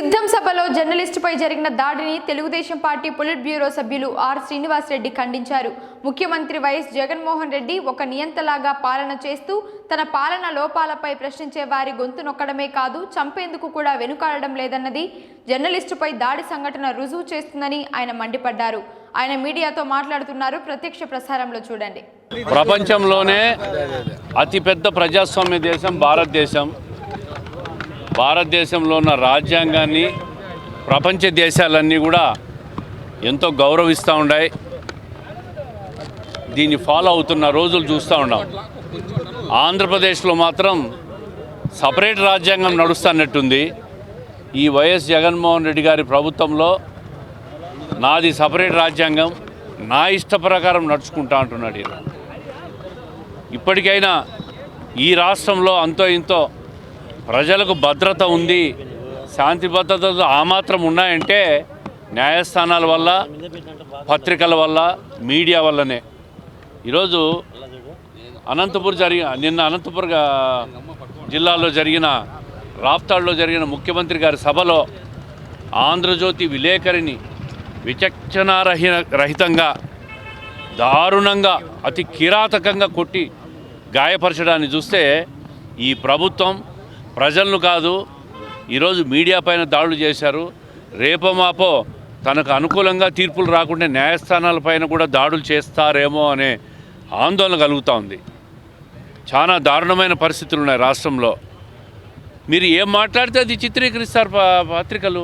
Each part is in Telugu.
సిద్ధం సభలో జర్నలిస్టుపై జరిగిన దాడిని తెలుగుదేశం పార్టీ పొలిట్ బ్యూరో సభ్యులు ఆర్ శ్రీనివాసరెడ్డి ఖండించారు. ముఖ్యమంత్రి వైఎస్ జగన్మోహన్ రెడ్డి ఒక నియంతలాగా పాలన చేస్తూ తన పాలన లోపాలపై ప్రశ్నించే వారి గొంతు నొక్కడమే కాదు చంపేందుకు కూడా వెనుకాడడం లేదన్నది జర్నలిస్టుపై దాడి సంఘటన రుజువు చేస్తుందని ఆయన మండిపడ్డారు. ఆయన మీడియాతో మాట్లాడుతున్నారు. ప్రత్యక్ష ప్రసారంలో చూడండి. ప్రపంచంలోనే అతిపెద్ద ప్రజాస్వామ్య దేశం భారతదేశం. భారతదేశంలో ఉన్న రాజ్యాంగాన్ని ప్రపంచ దేశాలన్నీ కూడా ఎంతో గౌరవిస్తూ ఉన్నాయి దీన్ని ఫాలో అవుతున్న రోజులు చూస్తూ ఉన్నాం. ఆంధ్రప్రదేశ్లో మాత్రం సపరేట్ రాజ్యాంగం నడుస్తున్నట్టుంది. ఈ వైఎస్ జగన్మోహన్ రెడ్డి గారి ప్రభుత్వంలో నాది సపరేట్ రాజ్యాంగం నా ఇష్ట ప్రకారం నడుచుకుంటా అంటున్నాడు ఇప్పటికైనా ఈ రాష్ట్రంలో అంతో ఇంతో ప్రజలకు భద్రత ఉంది శాంతి భద్రతలు ఆ మాత్రం ఉన్నాయంటే న్యాయస్థానాల వల్ల పత్రికల వల్ల మీడియా వల్లనే. ఈరోజు అనంతపూర్ జరిగిన నిన్న అనంతపూర్ జిల్లాలో జరిగిన రాప్తాడులో జరిగిన ముఖ్యమంత్రి గారి సభలో ఆంధ్రజ్యోతి విలేకరిని విచక్షణారహి రహితంగా దారుణంగా అతి కిరాతకంగా కొట్టి గాయపరచడాన్ని చూస్తే ఈ ప్రభుత్వం ప్రజలను కాదు ఈరోజు మీడియా పైన దాడులు చేశారు. రేపో మాపో తనకు అనుకూలంగా తీర్పులు రాకుండా న్యాయస్థానాలపైన కూడా దాడులు చేస్తారేమో అనే ఆందోళన కలుగుతూ ఉంది. చాలా దారుణమైన పరిస్థితులు ఉన్నాయి రాష్ట్రంలో. మీరు ఏం మాట్లాడితే అది చిత్రీకరిస్తారు పత్రికలు.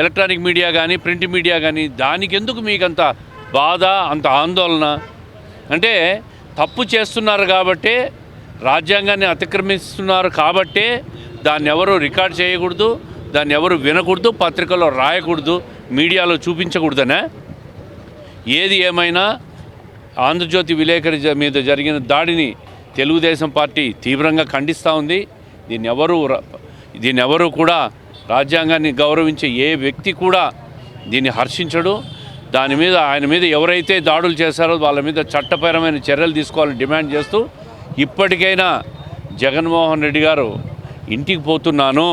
ఎలక్ట్రానిక్ మీడియా కానీ ప్రింట్ మీడియా కానీ దానికి ఎందుకు మీకు అంత బాధ అంత ఆందోళన? అంటే తప్పు చేస్తున్నారు కాబట్టే రాజ్యాంగాన్ని అతిక్రమిస్తున్నారు కాబట్టే దాన్ని ఎవరు రికార్డ్ చేయకూడదు దాన్ని ఎవరు వినకూడదు పత్రికలో రాయకూడదు మీడియాలో చూపించకూడదనే? ఏది ఏమైనా ఆంధ్రజ్యోతి విలేకరి మీద జరిగిన దాడిని తెలుగుదేశం పార్టీ తీవ్రంగా ఖండిస్తూ ఉంది. దీన్ని ఎవరు దీన్ని ఎవరు కూడా రాజ్యాంగాన్ని గౌరవించే ఏ వ్యక్తి కూడా దీన్ని హర్షించడు. దాని మీద ఆయన మీద ఎవరైతే దాడులు చేశారో వాళ్ళ మీద చట్టపరమైన చర్యలు తీసుకోవాలని డిమాండ్ చేస్తూ ఇప్పటికైనా జగన్మోహన్ రెడ్డి గారు ఇంటికి పోతున్నాను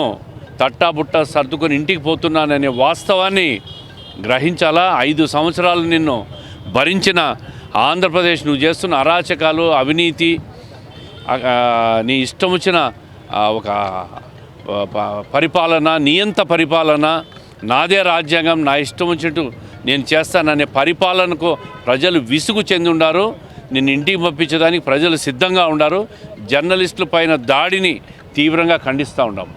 తట్టాబుట్ట సర్దుకొని ఇంటికి పోతున్నాననే వాస్తవాన్ని గ్రహించాలా? ఐదు సంవత్సరాలు నిన్ను భరించిన ఆంధ్రప్రదేశ్ నువ్వు చేస్తున్న అరాచకాలు అవినీతి నీ ఇష్టం వచ్చిన ఒక ప- పరిపాలన నియంత పరిపాలన నాదే రాజ్యాంగం నా ఇష్టం వచ్చినట్టు నేను చేస్తాననే పరిపాలనకు ప్రజలు విసుగు చెంది ఉన్నారు నిన్ను ఇంటికి పంపించడానికి ప్రజలు సిద్ధంగా ఉండారు. జర్నలిస్టుల పైన దాడిని తీవ్రంగా ఖండిస్తూ ఉన్నాం.